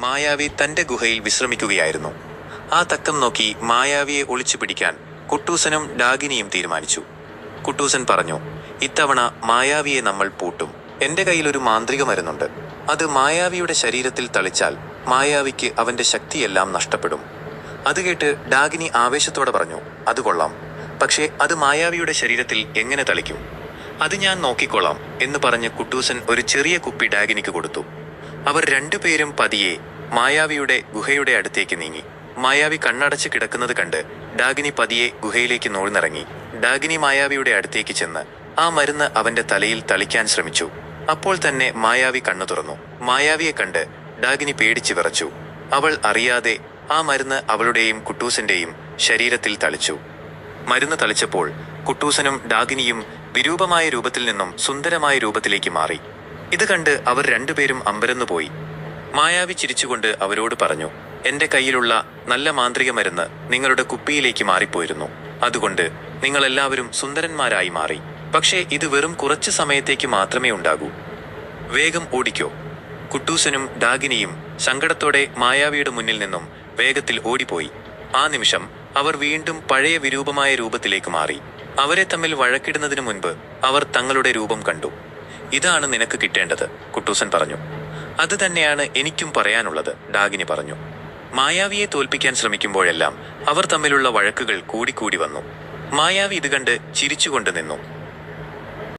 മായാവി തന്റെ ഗുഹയിൽ വിശ്രമിക്കുകയായിരുന്നു. ആ തക്കം നോക്കി മായാവിയെ ഒളിച്ചു പിടിക്കാൻ കുട്ടൂസനും ഡാഗിനിയും തീരുമാനിച്ചു. കുട്ടൂസൻ പറഞ്ഞു ഇത്തവണ മായാവിയെ നമ്മൾ പൂട്ടും. എന്റെ കയ്യിൽ ഒരു മാന്ത്രിക മരുന്നുണ്ട്. അത് മായാവിയുടെ ശരീരത്തിൽ തളിച്ചാൽ മായാവിക്ക് അവന്റെ ശക്തിയെല്ലാം നഷ്ടപ്പെടും. അത് കേട്ട് ഡാഗിനി ആവേശത്തോടെ പറഞ്ഞു അത് കൊള്ളാം. പക്ഷേ അത് മായാവിയുടെ ശരീരത്തിൽ എങ്ങനെ തളിക്കും? അത് ഞാൻ നോക്കിക്കൊള്ളാം എന്ന് പറഞ്ഞ് കുട്ടൂസൻ ഒരു ചെറിയ കുപ്പി ഡാഗിനിക്ക് കൊടുത്തു. അവർ രണ്ടുപേരും പതിയെ മായാവിയുടെ ഗുഹയുടെ അടുത്തേക്ക് നീങ്ങി. മായാവി കണ്ണടച്ച് കിടക്കുന്നത് കണ്ട് ഡാഗിനി പതിയെ ഗുഹയിലേക്ക് നോഴ്ന്നിറങ്ങി. ഡാഗിനി മായാവിയുടെ അടുത്തേക്ക് ചെന്ന് ആ മരുന്ന് അവന്റെ തലയിൽ തളിക്കാൻ ശ്രമിച്ചു. അപ്പോൾ തന്നെ മായാവി കണ്ണു തുറന്നു. മായാവിയെ കണ്ട് ഡാഗിനി പേടിച്ചു വിറച്ചു. അവൾ അറിയാതെ ആ മരുന്ന് അവളുടെയും കുട്ടൂസന്റെയും ശരീരത്തിൽ തളിച്ചു. മരുന്ന് തളിച്ചപ്പോൾ കുട്ടൂസനും ഡാഗിനിയും വിരൂപമായ രൂപത്തിൽ നിന്നും സുന്ദരമായ രൂപത്തിലേക്ക് മാറി. ഇത് കണ്ട് അവർ രണ്ടുപേരും അമ്പരന്നുപോയി. മായാവി ചിരിച്ചുകൊണ്ട് അവരോട് പറഞ്ഞു എന്റെ കയ്യിലുള്ള നല്ല മാന്ത്രിക മരുന്ന് നിങ്ങളുടെ കുപ്പിയിലേക്ക് മാറിപ്പോയിരുന്നു. അതുകൊണ്ട് നിങ്ങളെല്ലാവരും സുന്ദരന്മാരായി മാറി. പക്ഷേ ഇത് വെറും കുറച്ച് സമയത്തേക്ക് മാത്രമേ ഉണ്ടാകൂ. വേഗം ഓടിക്കോ. കുട്ടൂസനും ഡാഗിനിയും സങ്കടത്തോടെ മായാവിയുടെ മുന്നിൽ നിന്നും വേഗത്തിൽ ഓടിപ്പോയി. ആ നിമിഷം അവർ വീണ്ടും പഴയ വിരൂപമായ രൂപത്തിലേക്ക് മാറി. അവരെ തമ്മിൽ വഴക്കിടുന്നതിനു മുൻപ് അവർ തങ്ങളുടെ രൂപം കണ്ടു. ഇതാണ് നിനക്ക് കിട്ടേണ്ടത് കുട്ടൂസൻ പറഞ്ഞു. അത് തന്നെയാണ് എനിക്കും പറയാനുള്ളത് ഡാഗിനി പറഞ്ഞു. മായാവിയെ തോൽപ്പിക്കാൻ ശ്രമിക്കുമ്പോഴെല്ലാം അവർ തമ്മിലുള്ള വഴക്കുകൾ കൂടിക്കൂടി വന്നു. മായാവി ഇത് കണ്ട് ചിരിച്ചുകൊണ്ട് നിന്നു.